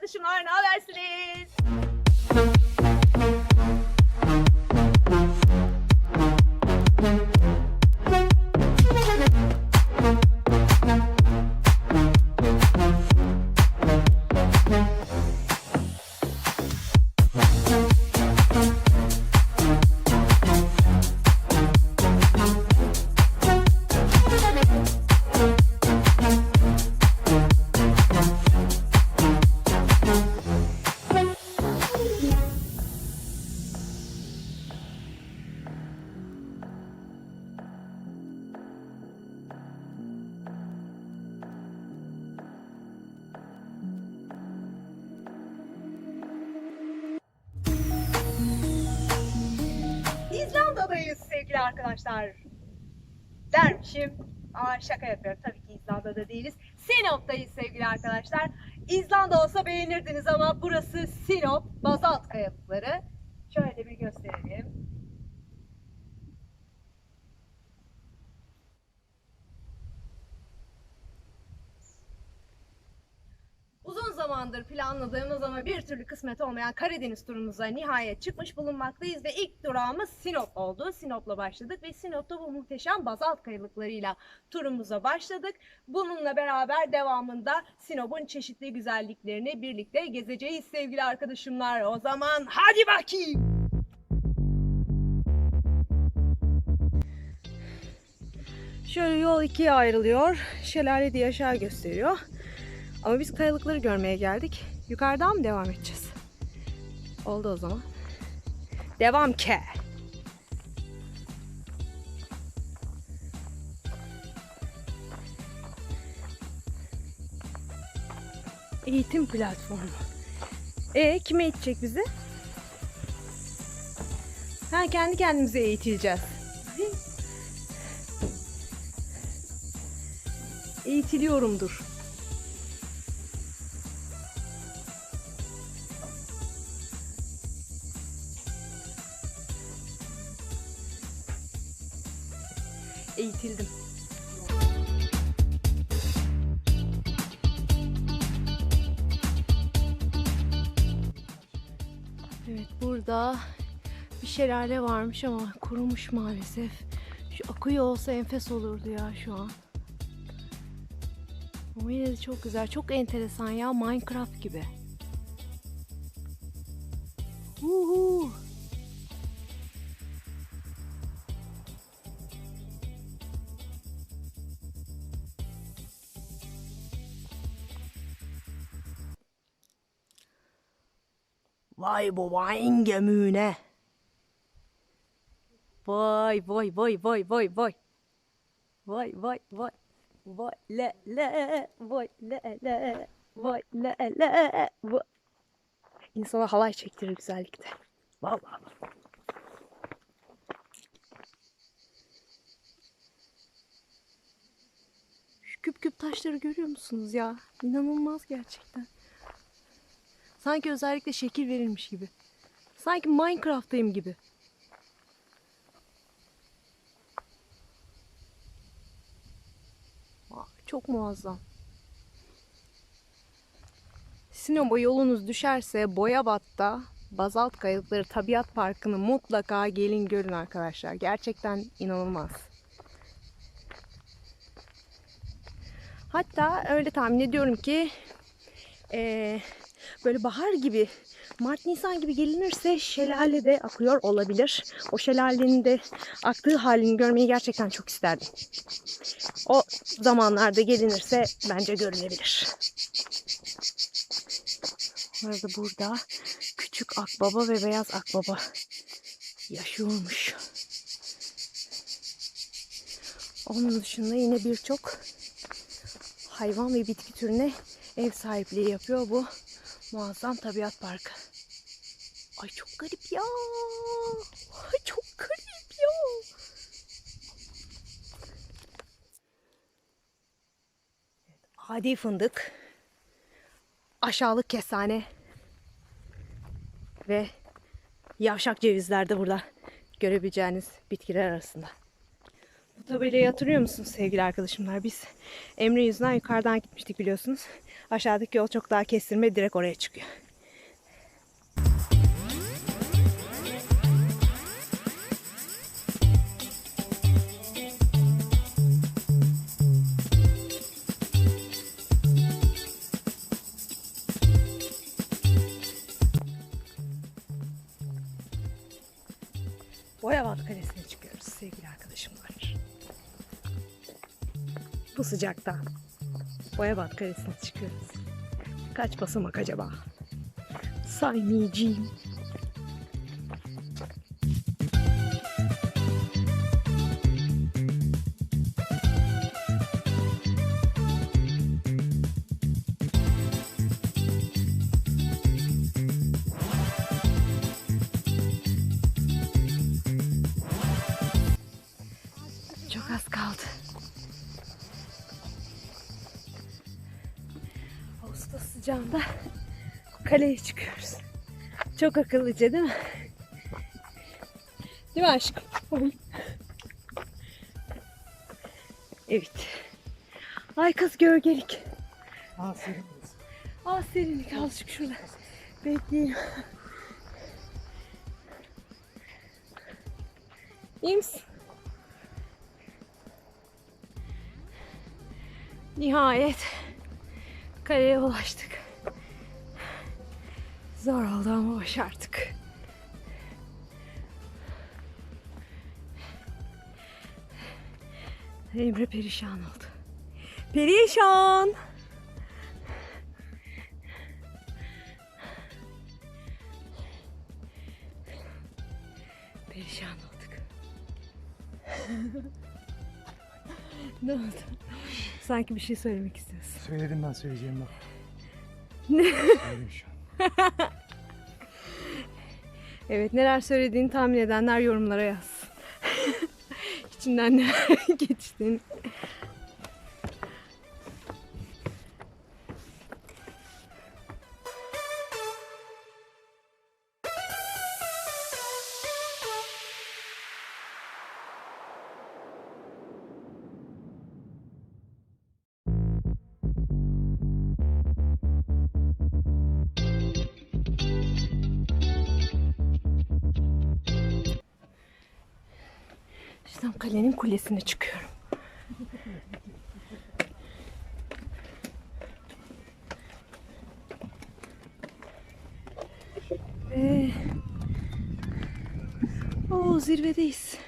arkadaşımlar ne habersiniz? Arkadaşlar. Dermişim. Ama şaka yapıyorum. Tabii ki İzlanda'da değiliz. Sinop'tayız sevgili arkadaşlar. İzlanda olsa beğenirdiniz ama burası Sinop, bazalt kayalıkları. Şöyle bir gösterelim. Zamandır planladığımız ama bir türlü kısmet olmayan Karadeniz turumuza nihayet çıkmış bulunmaktayız ve ilk durağımız Sinop oldu. Sinop'la başladık ve Sinop'ta bu muhteşem bazalt kayalıklarıyla turumuza başladık. Bununla beraber devamında Sinop'un çeşitli güzelliklerini birlikte gezeceğiz sevgili arkadaşımlar. O zaman hadi bakayım. Şöyle yol ikiye ayrılıyor. Şelale diye aşağı gösteriyor. Ama biz kayalıkları görmeye geldik. Yukarıdan mı devam edeceğiz? Oldu o zaman. Devam ke. Eğitim platformu. E kime eğitecek bizi? Ha kendi kendimize eğitileceğiz. Eğitiliyorumdur. Eğitildim. Evet burada bir şelale varmış ama kurumuş maalesef. Şu akıyor olsa enfes olurdu ya şu an. Ama yine de çok güzel. Çok enteresan ya. Minecraft gibi. Uhu. Vay babayın gömüğüne. Vay vay vay vay vay vay. Vay vay vay. Vay le le. Vay le le. Vay le le. Vay. İnsana halay çektirir güzellikte. Vallahi. Şu küp küp taşları görüyor musunuz ya? İnanılmaz gerçekten. Sanki özellikle şekil verilmiş gibi. Sanki Minecraft'tayım gibi. Çok muazzam. Sinop'a yolunuz düşerse Boyabat'ta Bazalt Kayalıkları Tabiat Parkı'nı mutlaka gelin görün arkadaşlar. Gerçekten inanılmaz. Hatta öyle tahmin ediyorum ki eee böyle bahar gibi Mart Nisan gibi gelinirse şelale de akıyor olabilir. O şelalenin de aktığı halini görmeyi gerçekten çok isterdim. O zamanlarda gelinirse bence görülebilir. Bu arada burada küçük akbaba ve beyaz akbaba yaşıyormuş. Onun dışında yine birçok hayvan ve bitki türüne ev sahipliği yapıyor bu muazzam tabiat parkı. Ay çok garip ya. Ay çok garip ya. Adi fındık. Aşağılık kestane. Ve yavşak cevizler de burada görebileceğiniz bitkiler arasında. Bu tabelayı hatırlıyor musunuz sevgili arkadaşımlar? Biz Emre yüzünden yukarıdan gitmiştik biliyorsunuz. Aşağıdaki yol çok daha kestirme direkt oraya çıkıyor. Boyabat Kalesi'ne çıkıyoruz sevgili arkadaşımlar. Bu sıcakta Boyabat Kalesi'ne çıkıyoruz. Kaç basamak acaba? Saymayacağım. Çok akıllıca değil mi? Değil mi aşkım? Evet. Ay kız gölgelik. Aa serinlik azıcık şurada. Bekleyin. İyi misin? Nihayet kaleye ulaştık. Zor oldu ama başardık. Emre perişan oldu. Perişan. Perişan olduk. ne oldu? Sanki bir şey söylemek istiyorsun. Söyledim ben söyleyeceğim bak. Ne? Söyledim şu an. Evet neler söylediğini tahmin edenler yorumlara yazsın. İçinden neler geçtiğini. Şimdi kalenin kulesine çıkıyorum. Ve... Oo, zirvedeyiz.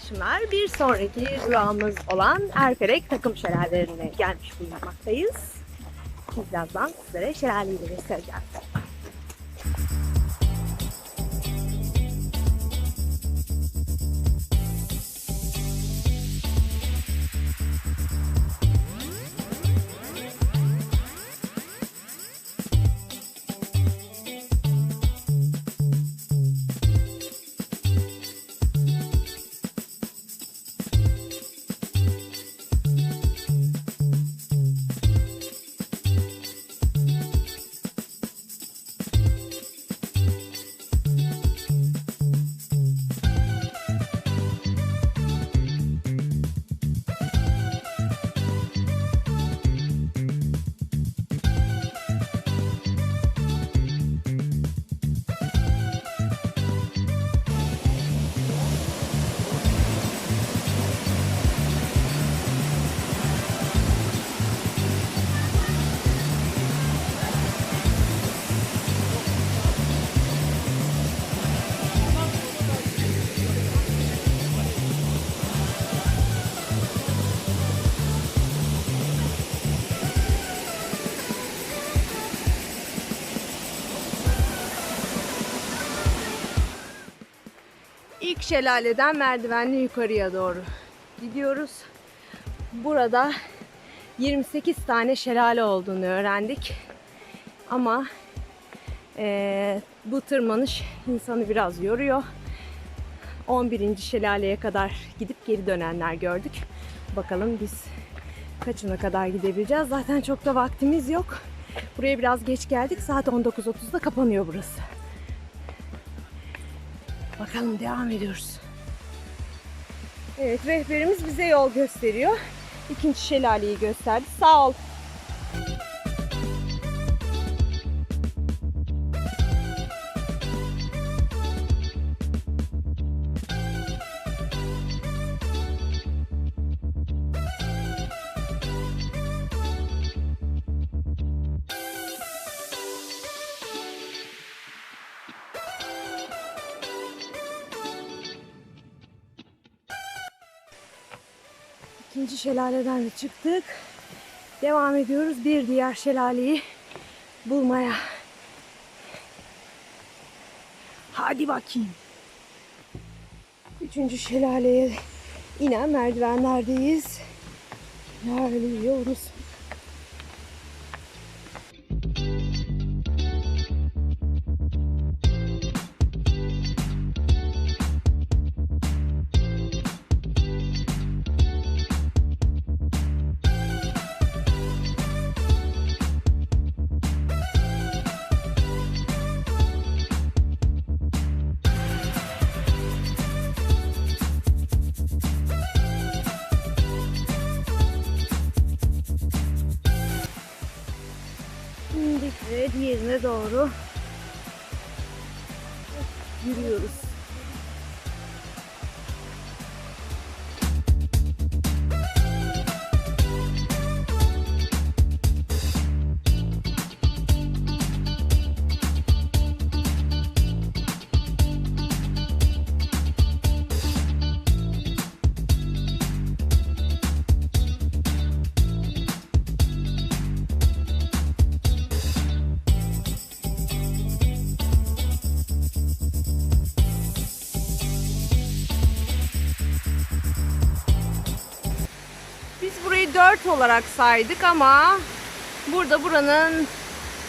Sevgili arkadaşımlar, bir sonraki durağımız olan Erferek takım şelalelerine gelmiş bulunmaktayız. Birazdan sizlere şelaleyi de göstereceğim. Şelaleden merdivenle yukarıya doğru gidiyoruz. Burada 28 tane şelale olduğunu öğrendik. Ama eee, bu tırmanış insanı biraz yoruyor. 11. şelaleye kadar gidip geri dönenler gördük. Bakalım biz kaçına kadar gidebileceğiz. Zaten çok da vaktimiz yok. Buraya biraz geç geldik. Saat 19.30'da kapanıyor burası. Bakalım devam ediyoruz. Evet rehberimiz bize yol gösteriyor. İkinci şelaleyi gösterdi. Sağ ol. İkinci şelaleden de çıktık. Devam ediyoruz bir diğer şelaleyi bulmaya. Hadi bakayım. Üçüncü şelaleye inen merdivenlerdeyiz. İlerliyoruz. Doğru yürüyoruz. 4 olarak saydık ama burada buranın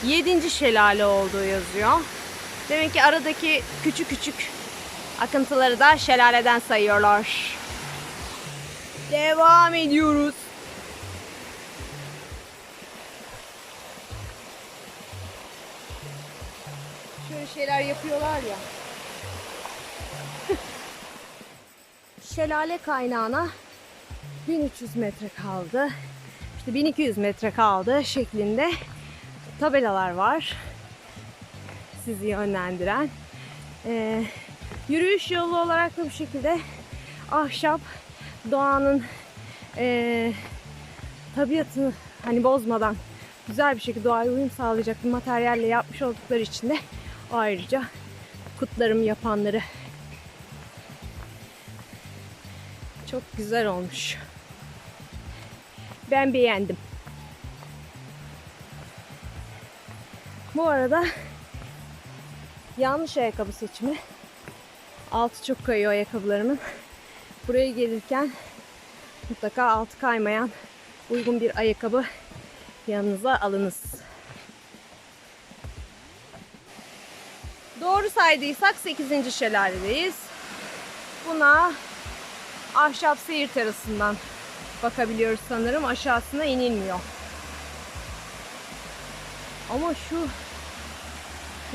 7. şelale olduğu yazıyor. Demek ki aradaki küçük küçük akıntıları da şelaleden sayıyorlar. Devam ediyoruz. Şöyle şeyler yapıyorlar ya. Şelale kaynağına 1300 metre kaldı. İşte 1200 metre kaldı şeklinde tabelalar var. Sizi yönlendiren. Ee, yürüyüş yolu olarak da bu şekilde ahşap doğanın ee, tabiatını hani bozmadan güzel bir şekilde doğaya uyum sağlayacak bir materyalle yapmış oldukları için de ayrıca kutlarım yapanları Çok güzel olmuş. Ben beğendim. Bu arada yanlış ayakkabı seçimi. Altı çok kayıyor ayakkabılarımın. Buraya gelirken mutlaka altı kaymayan uygun bir ayakkabı yanınıza alınız. Doğru saydıysak 8. şelaledeyiz. Buna ahşap seyir terasından bakabiliyoruz sanırım. Aşağısına inilmiyor. Ama şu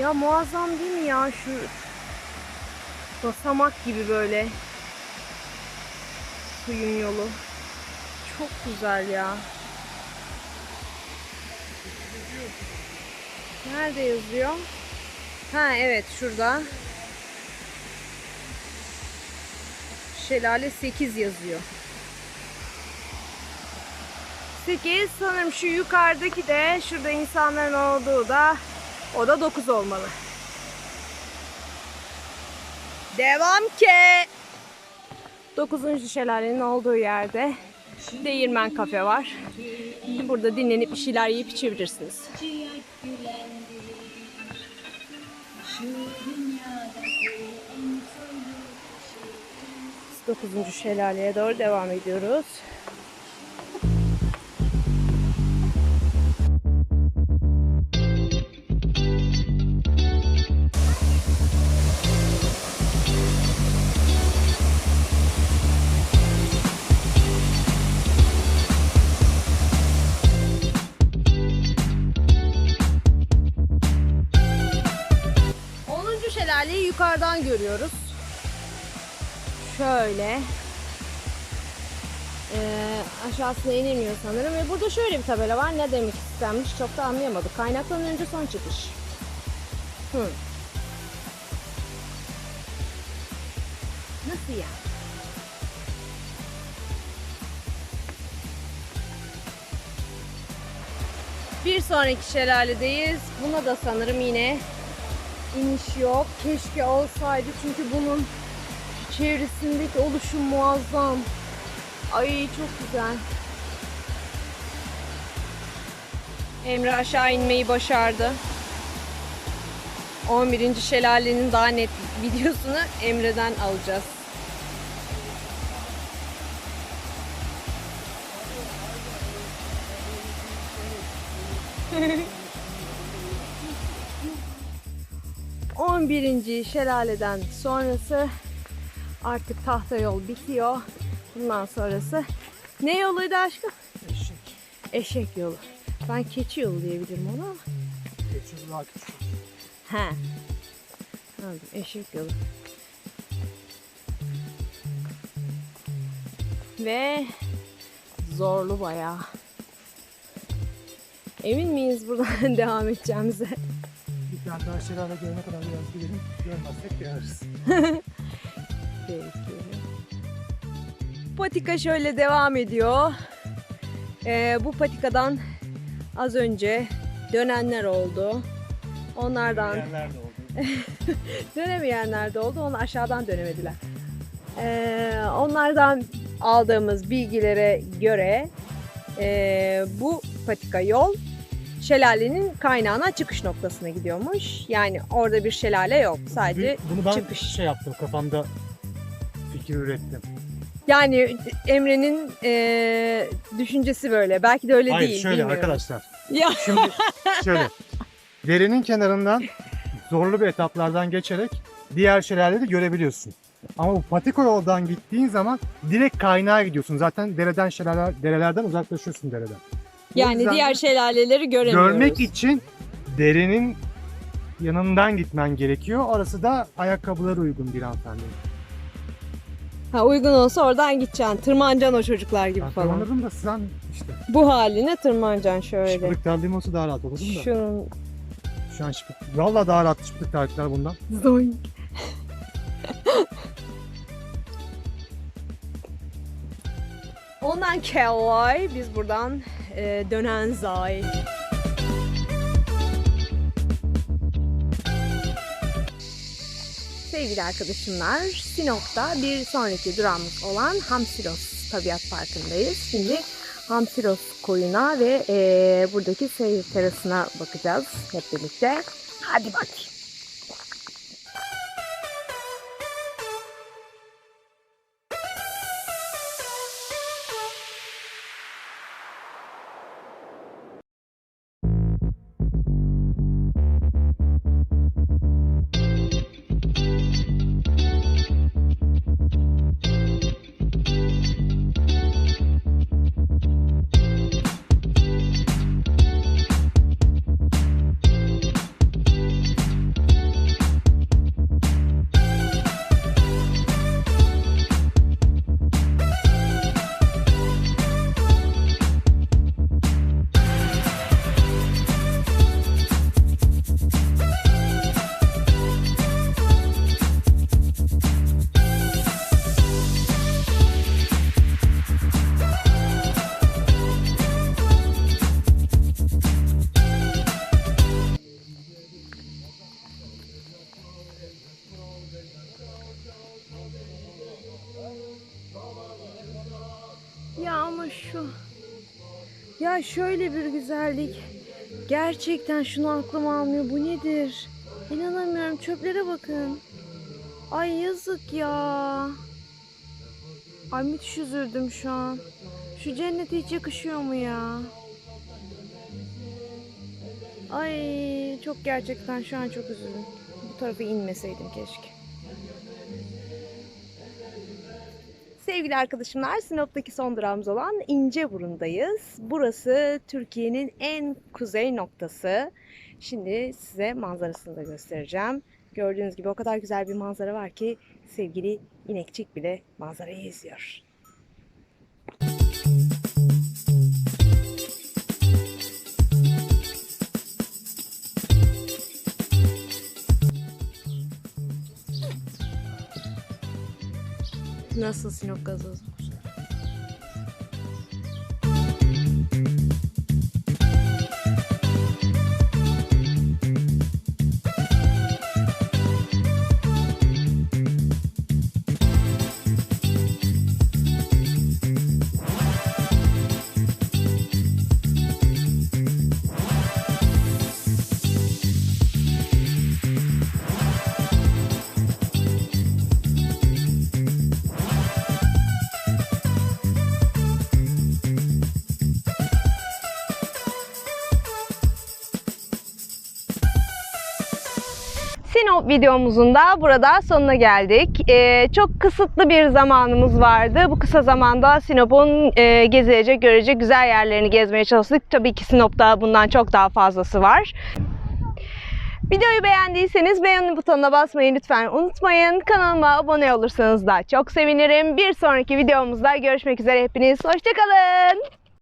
ya muazzam değil mi ya şu basamak gibi böyle suyun yolu. Çok güzel ya. Nerede yazıyor? Ha evet şurada. Şelale 8 yazıyor. 8 sanırım şu yukarıdaki de şurada insanların olduğu da o da 9 olmalı. Devam ki. 9. şelalenin olduğu yerde Değirmen kafe var. Burada dinlenip bir şeyler yiyip içebilirsiniz. 9. şelaleye doğru devam ediyoruz. Aşağısına inilmiyor sanırım ve burada şöyle bir tabela var. Ne demek istenmiş çok da anlayamadık. Kaynaktan önce son çıkış. Hı. Nasıl yani? Bir sonraki şelaledeyiz. Buna da sanırım yine iniş yok. Keşke olsaydı çünkü bunun çevresindeki oluşum muazzam. Ay çok güzel. Emre aşağı inmeyi başardı. 11. şelalenin daha net videosunu Emre'den alacağız. On birinci şelaleden sonrası artık tahta yol bitiyor. Bundan sonrası ne yoluydu aşkım? Eşek. Eşek yolu. Ben keçi yolu diyebilirim ona ama. Geçiyor daha küçük. He. Anladım. Eşek yolu. Ve zorlu bayağı. Emin miyiz buradan devam edeceğimize? Bir tane daha şelale gelene kadar biraz gidelim. Görmezsek. Tehlikeli. Patika şöyle devam ediyor. Ee, bu patikadan az önce dönenler oldu. Onlardan Yerlerde oldu. dönemeyenler de oldu. Onu aşağıdan dönemediler. Ee, onlardan aldığımız bilgilere göre ee, bu patika yol şelalenin kaynağına çıkış noktasına gidiyormuş. Yani orada bir şelale yok. Sadece Bunu ben çıkış. şey yaptım kafamda fikir ürettim. Yani Emre'nin eee, düşüncesi böyle. Belki de öyle Hayır değil. şöyle bilmiyorum. arkadaşlar. Ya Şimdi şöyle. Derenin kenarından zorlu bir etaplardan geçerek diğer şelaleleri görebiliyorsun. Ama bu patiko yoldan gittiğin zaman direkt kaynağa gidiyorsun. Zaten dereden şelaleler, derelerden uzaklaşıyorsun dereden. Yani yüzden diğer şelaleleri göremiyoruz. Görmek için derenin yanından gitmen gerekiyor. Orası da ayakkabıları uygun bir hanımefendi. Ha, uygun olsa oradan gideceksin. Tırmanacaksın o çocuklar gibi Ben falan. anladım da sen işte Bu haline tırmanacaksın şöyle. şıplık terliğim olsa daha rahat olurdum da. Şunun Şu an şıplık. Valla daha rahat şıplık terlikler bundan. zoink. Ondan Kelly, biz buradan e, dönen Zay. Sevgili arkadaşımlar, Sinop'ta bir sonraki durağımız olan Hamsilos Tabiat Parkı'ndayız. Şimdi Hamsilos koyuna ve e, buradaki seyir terasına bakacağız hep birlikte. Hadi bakayım. Şu ya şöyle bir güzellik. Gerçekten şunu aklım almıyor. Bu nedir? İnanamıyorum. Çöplere bakın. Ay yazık ya. Ay müthiş üzüldüm şu an. Şu cennete hiç yakışıyor mu ya? Ay çok gerçekten şu an çok üzüldüm. Bu tarafa inmeseydim keşke. Sevgili arkadaşımlar, Sinop'taki son durağımız olan İnceburun'dayız. Burası Türkiye'nin en kuzey noktası. Şimdi size manzarasını da göstereceğim. Gördüğünüz gibi o kadar güzel bir manzara var ki sevgili inekçik bile manzarayı izliyor. Nasıl Sinop gazozu? Videomuzun da burada sonuna geldik. Ee, çok kısıtlı bir zamanımız vardı. Bu kısa zamanda Sinop'un e, gezilecek, görecek güzel yerlerini gezmeye çalıştık. Tabii ki Sinop'ta bundan çok daha fazlası var. Videoyu beğendiyseniz beğeni butonuna basmayı lütfen unutmayın. Kanalıma abone olursanız da çok sevinirim. Bir sonraki videomuzda görüşmek üzere hepiniz. Hoşçakalın.